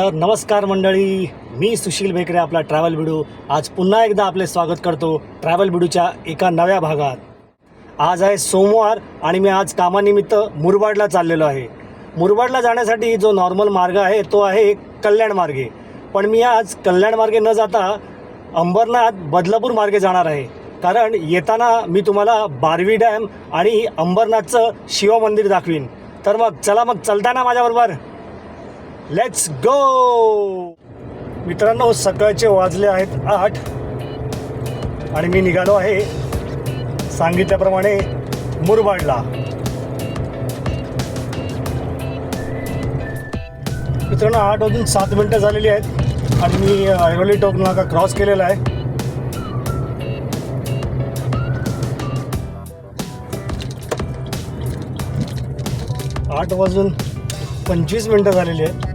तर नमस्कार मंडळी मी सुशील बेकरे आपला ट्रॅव्हल बिडू आज पुन्हा एकदा आपले स्वागत करतो ट्रॅव्हल बिडूच्या एका नव्या भागात. आज आहे सोमवार आणि मी आज कामानिमित्त मुरबाडला चाललेलो आहे. मुरबाडला जाण्यासाठी जो नॉर्मल मार्ग आहे तो आहे कल्याण मार्गे. पण मी आज कल्याण मार्गे न जाता अंबरनाथ बदलापूर मार्गे जाणार आहे. कारण येताना मी तुम्हाला बारवी डॅम आणि अंबरनाथचं शिवमंदिर दाखवीन. तर मग चला मग चलता ना माझ्याबरोबर लेट्स गो मित्रांनो सकाळचे वाजले आहेत आठ. आणि मी निघालो आहे सांगितल्याप्रमाणे मुरबाडला. मित्रांनो आठ वाजून सात मिनटं झालेली आहेत आणि मी ऐरोली टोक नाका क्रॉस केलेला आहे. आठ वाजून पंचवीस मिनटं झालेली आहेत.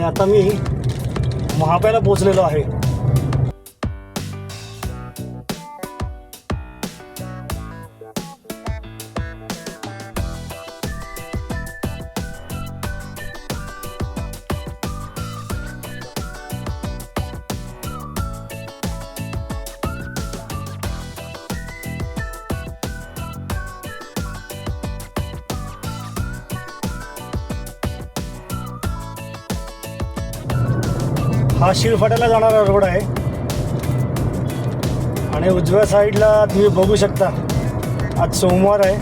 आणि आता मी महाप्याला पोचलेलो आहे. शिळफाट्याला जाणारा रोड आहे. आणि उजव्या साईडला तुम्ही बघू शकता आज सोमवार आहे.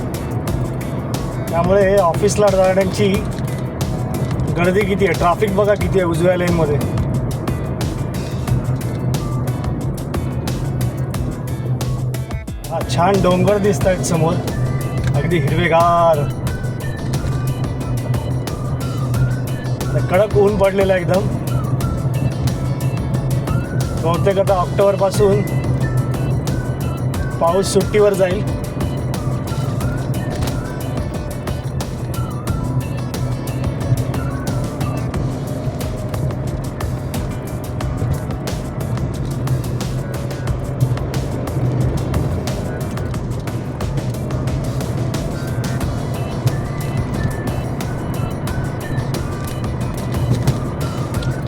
त्यामुळे ऑफिसला जाण्याची गर्दी किती आहे? ट्रॅफिक बघा किती आहे उजव्या लेनमध्ये हा छान डोंगर दिसत आहेत समोर. अगदी हिरवेगार. कडक ऊन पडलेलं आहे एकदम. बहुतेक आता ऑक्टोबरपासून पाऊस सुट्टीवर जाईल.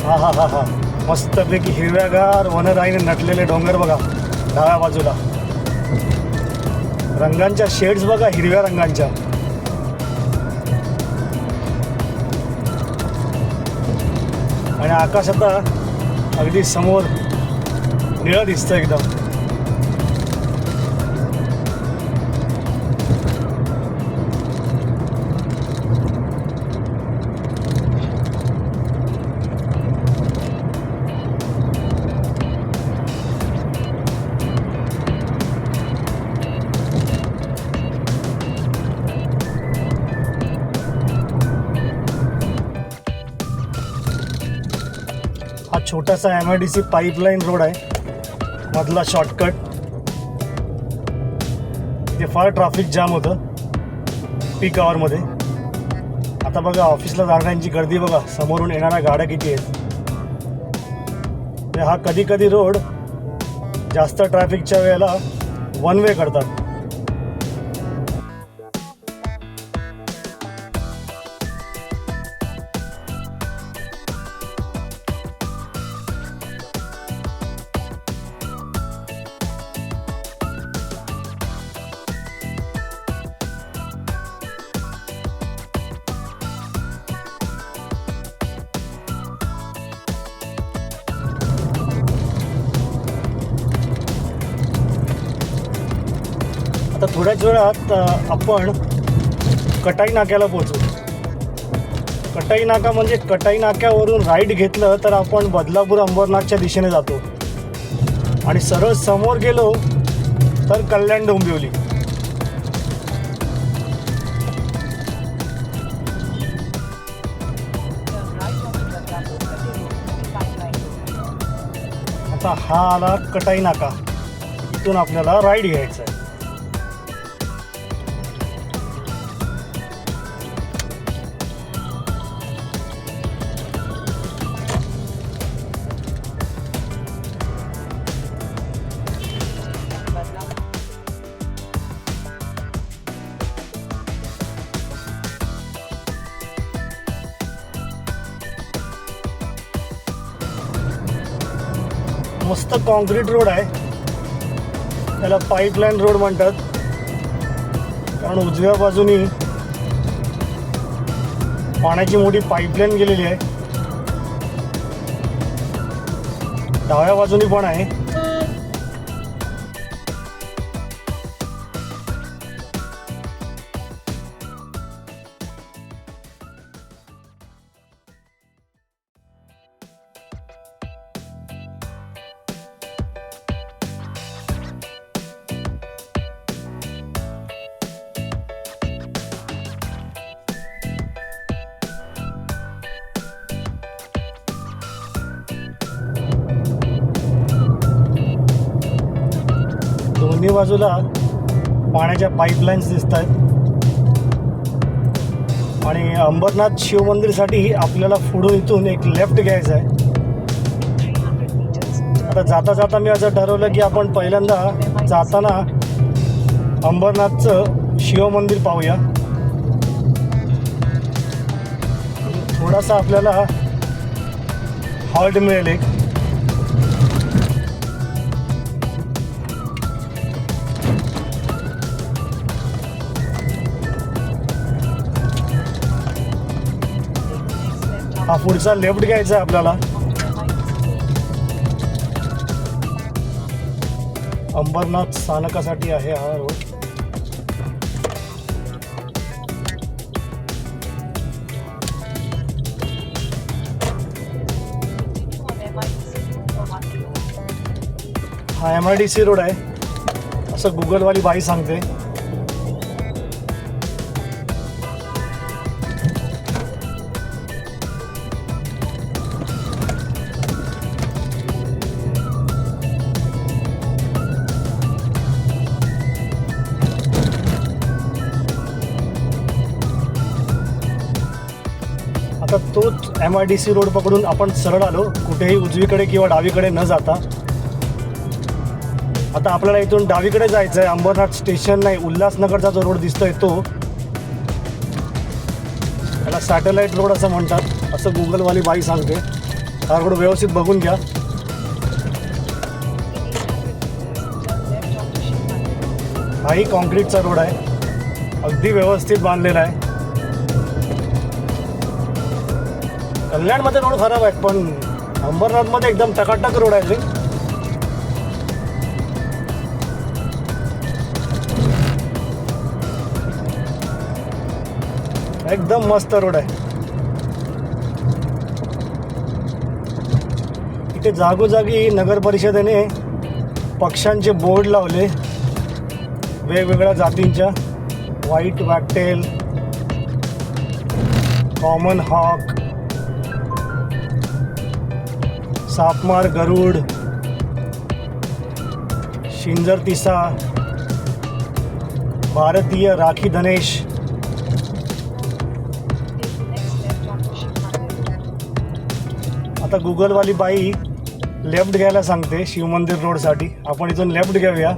हा हा हा हा. मस्तपैकी हिरव्यागार वनराईने नटलेले डोंगर बघा डाव्या बाजूला. रंगांच्या शेड्स बघा हिरव्या रंगांच्या. आणि आकाश आता अगदी समोर निळं दिसतं एकदम. छोटासा M I D C pipeline road आहे. मधला शॉर्टकट ते फार ट्रॅफिक जाम होतं. पीक आवरमध्ये आता बघा ऑफिसला जाणाऱ्यांची गर्दी बघा. समोरून येणाऱ्या गाड्या किती आहेत. हा कधी कधी रोड जास्त ट्रॅफिकच्या वेळेला वन वे करतात. थोड्याच वेळात आपण कटाई नाक्याला पोचू कटाई नाका म्हणजे कटाई नाक्यावरून राईट घेतलं तर आपण बदलापूर अंबरनाथच्या दिशेने जातो. आणि सरळ समोर गेलो तर कल्याण डोंबिवली. आता हा आला कटाई नाका. इथून आपल्याला राईड घ्यायचा आहे मस्त कॉन्क्रीट रोड आहे. त्याला पाईपलाईन रोड म्हणतात. कारण उजव्या बाजूनी पाण्याची मोठी पाईपलाईन गेलेली आहे. डाव्या बाजूनी पण आहे. दोन्ही बाजूला पाण्याच्या पाईपलाईन्स दिसत आहेत आणि अंबरनाथ शिवमंदिरसाठी आपल्याला पुढून इथून एक लेफ्ट घ्यायचं आहे. आता जाता जाता मी असं ठरवलं की आपण पहिल्यांदा जाताना अंबरनाथचं शिवमंदिर पाहूया. थोडासा आपल्याला हॉल्ट मिळेल एक. हा पुढचा लेफ्ट घ्यायचा आहे आपल्याला. अंबरनाथ स्थानकासाठी आहे हा रोड हा M I D C road आहे. असं गुगलवाली बाई सांगते. आता तोच M I D C road पकडून आपण सरळ आलो. कुठेही उजवीकडे किंवा डावीकडे न जाता. आता आपल्याला इथून डावीकडे जायचं आहे अंबरनाथ स्टेशन नाही उल्हासनगरचा जो रोड दिसतोय तो. त्याला सॅटेलाईट रोड असं म्हणतात. असं गुगलवाली बाई सांगते. हा रोड व्यवस्थित बघून घ्या. हाही कॉन्क्रीटचा रोड आहे. अगदी व्यवस्थित बांधलेला आहे. कल्याणमध्ये रोड खराब आहेत पण अंबरनाथमध्ये एकदम टकाटक रोड आहे. एकदम मस्त रोड आहे. इथे जागोजागी नगर परिषदेने पक्ष्यांचे बोर्ड लावले. वेगवेगळ्या जातींच्या. व्हाईट वॅकटेल कॉमन हॉक सापमार गरुड शिंजर तिसा भारतीय राखी धनेश आता गुगलवाली बाई लेफ्ट घ्यायला सांगते शिवमंदिर रोडसाठी. आपण इथून लेफ्ट घेऊया.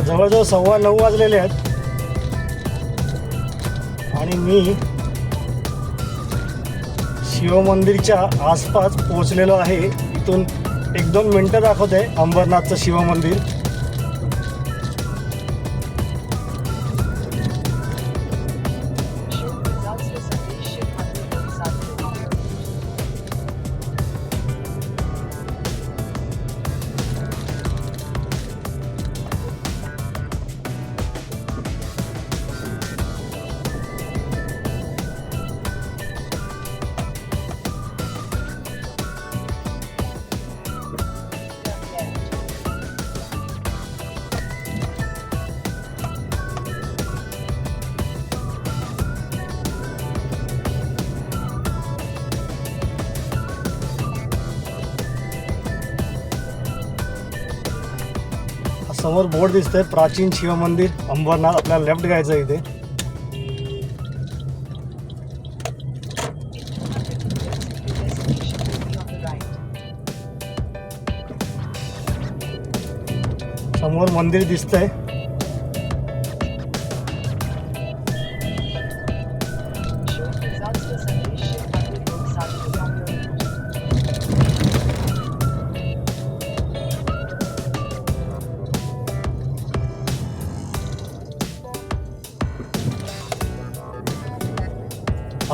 जवळजवळ सव्वा नऊ वाजलेले आहेत. आणि मी शिवमंदिरच्या आसपास पोहोचलेलो आहे. इथून एक दोन मिनटं दाखवते अंबरनाथचं शिवमंदिर समोर बोर्ड दिसतंय प्राचीन शिव मंदिर. अंबरनाथ आपल्याला लेफ्ट घ्यायचं इथे. समोर मंदिर दिसतंय.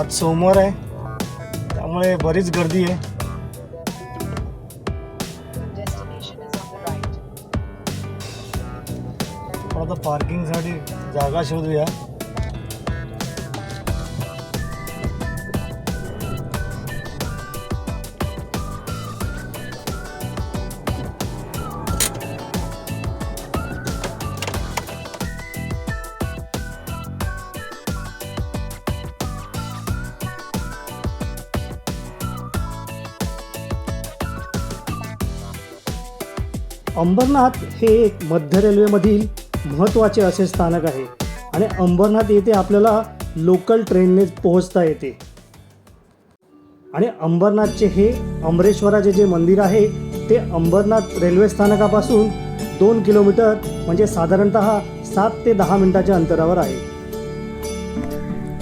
आज सोमवार आहे. त्यामुळे बरीच गर्दी आहे. पण आता पार्किंगसाठी जागा शोधूया. अंबरनाथ हे एक मध्य रेल्वेमधील महत्त्वाचे असे स्थानक आहे. आणि अंबरनाथ येथे आपल्याला लोकल ट्रेनने पोहोचता येते. आणि अंबरनाथचे हे अमरेश्वराचे जे मंदिर आहे ते अंबरनाथ रेल्वे स्थानकापासून दोन किलोमीटर म्हणजे साधारणत सात ते दहा मिनिटाच्या अंतरावर आहे.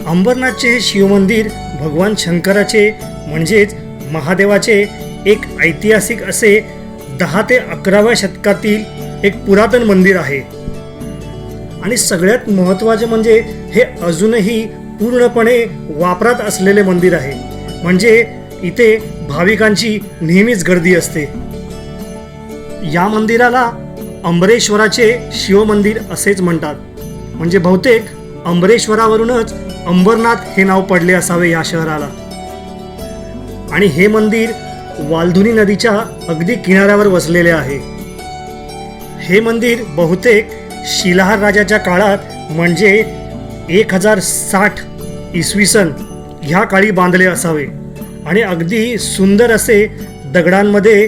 अंबरनाथचे हे शिवमंदिर भगवान शंकराचे म्हणजेच महादेवाचे एक ऐतिहासिक असे दहा ते अकराव्या शतकातील एक पुरातन मंदिर आहे. आणि सगळ्यात महत्त्वाचे म्हणजे हे अजूनही पूर्णपणे वापरात असलेले मंदिर आहे. म्हणजे इथे भाविकांची नेहमीच गर्दी असते. या मंदिराला अंबरेश्वराचे शिवमंदिर असेच म्हणतात. म्हणजे बहुतेक अंबरेश्वरावरूनच अंबरनाथ हे नाव पडले असावे या शहराला. आणि हे मंदिर वालधुनी नदीच्या अगदी किनाऱ्यावर वसलेले आहे. हे मंदिर बहुतेक शिलाहार राजाच्या काळात म्हणजे एक हजार साठ इसवी सन ह्या काळी बांधले असावे आणि अगदी सुंदर असे दगडांमध्ये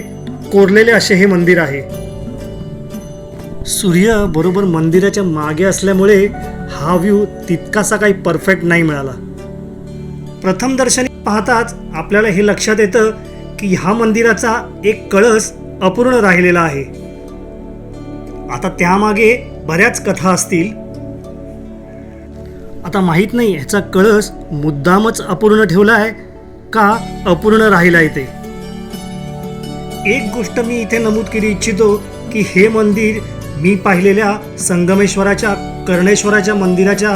कोरलेले असे हे मंदिर आहे. सूर्य बरोबर मंदिराच्या मागे असल्यामुळे हा व्ह्यू तितकासा काही परफेक्ट नाही मिळाला. प्रथम दर्शनी पाहताच आपल्याला हे लक्षात येतं की ह्या मंदिराचा एक कळस अपूर्ण राहिलेला आहे. आता त्यामागे बऱ्याच कथा असतील. आता माहीत नाही ह्याचा कळस मुद्दामच अपूर्ण ठेवला आहे का अपूर्ण राहिला ते. एक गोष्ट मी इथे नमूद केली इच्छितो की हे मंदिर मी पाहिलेल्या संगमेश्वराच्या कर्णेश्वराच्या मंदिराच्या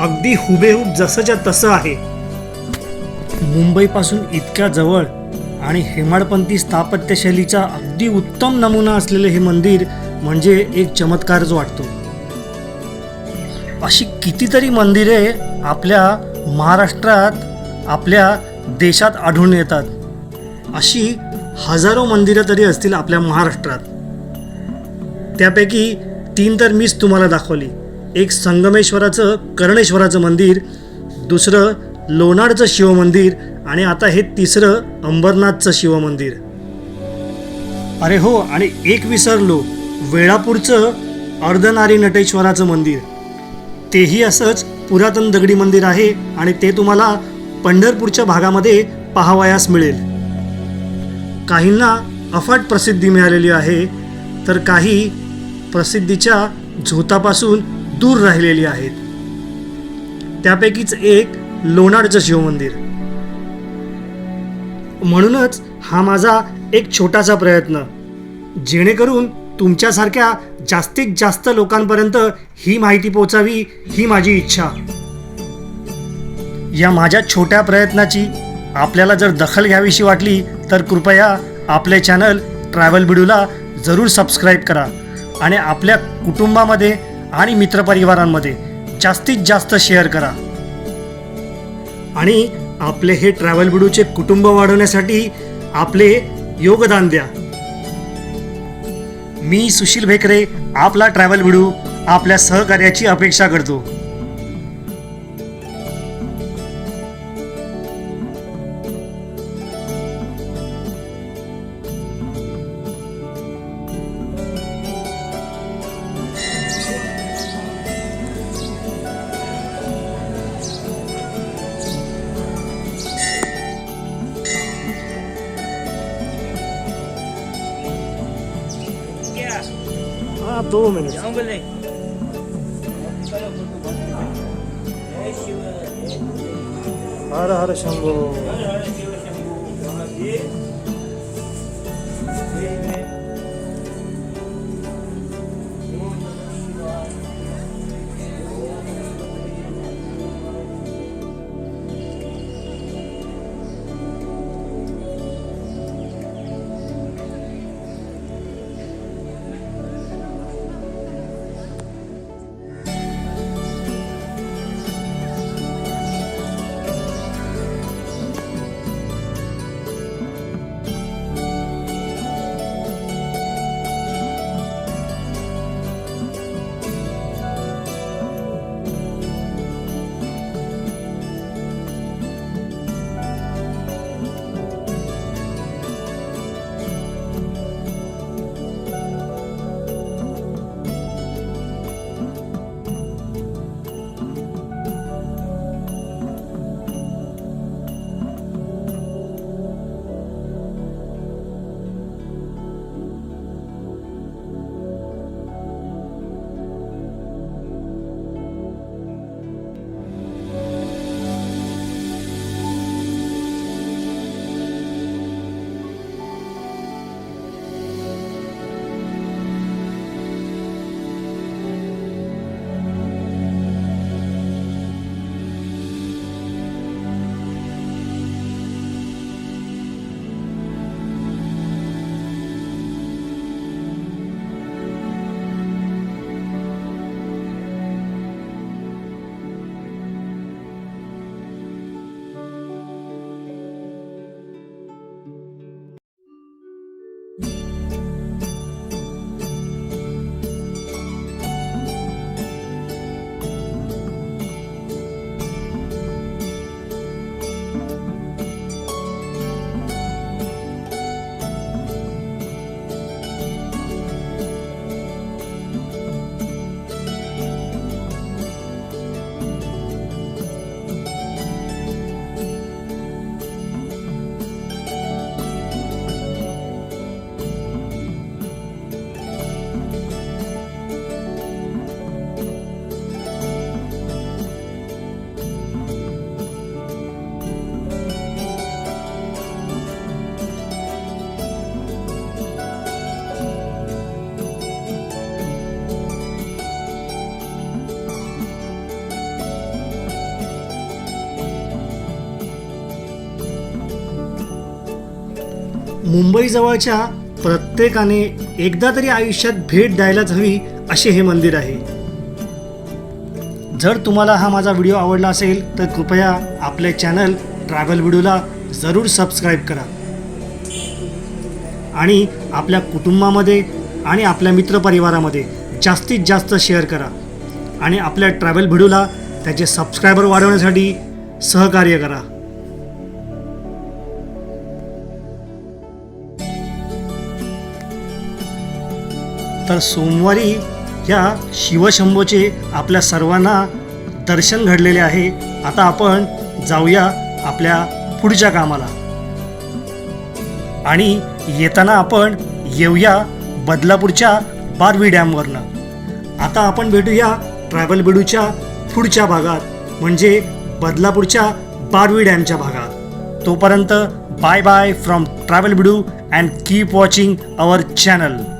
अगदी हुबेहूब जसंच्या तसं आहे. मुंबईपासून इतक्या जवळ आणि हेमाडपंथी स्थापत्यशैलीचा अगदी उत्तम नमुना असलेले हे मंदिर म्हणजे एक चमत्कारच वाटतो. अशी कितीतरी मंदिरे आपल्या महाराष्ट्रात आपल्या देशात आढळून येतात. अशी हजारो मंदिरं तरी असतील आपल्या महाराष्ट्रात. त्यापैकी तीन तर मीच तुम्हाला दाखवली. एक संगमेश्वराचं कर्णेश्वराचं मंदिर दुसरं लोणारचं शिवमंदिर आणि आता हे तिसरं अंबरनाथचं शिवमंदिर. अरे हो आणि एक विसरलो वेळापूरचं अर्धनारी नटेश्वराचं मंदिर. तेही असंच पुरातन दगडी मंदिर आहे आणि ते तुम्हाला पंढरपूरच्या भागामध्ये पाहावयास मिळेल. काहींना अफाट प्रसिद्धी मिळालेली आहे तर काही प्रसिद्धीच्या झोतापासून दूर राहिलेली आहेत. त्यापैकीच एक लोणारचं शिवमंदिर. म्हणूनच हा माझा एक छोटासा प्रयत्न. जेणेकरून तुमच्यासारख्या जास्तीत जास्त लोकांपर्यंत ही माहिती पोचावी ही माझी इच्छा. या माझ्या छोट्या प्रयत्नाची आपल्याला जर दखल घ्यावीशी वाटली तर कृपया आपले चॅनल ट्रॅव्हल बिडूला जरूर सबस्क्राईब करा आणि आपल्या कुटुंबामध्ये आणि मित्रपरिवारांमध्ये जास्तीत जास्त शेअर करा. आणि आपले हे ट्रॅव्हल बिडूचे कुटुंब वाढवण्यासाठी आपले योगदान द्या. मी सुशील भेकरे आपला ट्रॅव्हल बिडू आपल्या सहकार्याची अपेक्षा करतो. मुंबईजवळच्या प्रत्येकाने एकदा तरी आयुष्यात भेट द्यायलाच हवी असे हे मंदिर आहे. जर तुम्हाला हा माझा व्हिडिओ आवडला असेल तर कृपया आपले चॅनल ट्रॅव्हल व्हिडिओला जरूर सबस्क्राईब करा. आणि आपल्या कुटुंबामध्ये आणि आपल्या मित्रपरिवारामध्ये जास्तीत जास्त शेअर करा. आणि आपल्या ट्रॅव्हल व्हिडिओला त्याचे सबस्क्रायबर वाढवण्यासाठी सहकार्य करा. तर सोमवारी या शिवशंभोचे आपल्या सर्वांना दर्शन घडलेले आहे. आता आपण जाऊया आपल्या पुढच्या कामाला. आणि येताना आपण येऊया बदलापूरच्या बारवी डॅमवरनं. आता आपण भेटूया ट्रॅव्हल बिडूच्या पुढच्या भागात म्हणजे बदलापूरच्या बारवी डॅमच्या भागात. तोपर्यंत bye bye from travel Bidu and keep watching our channel.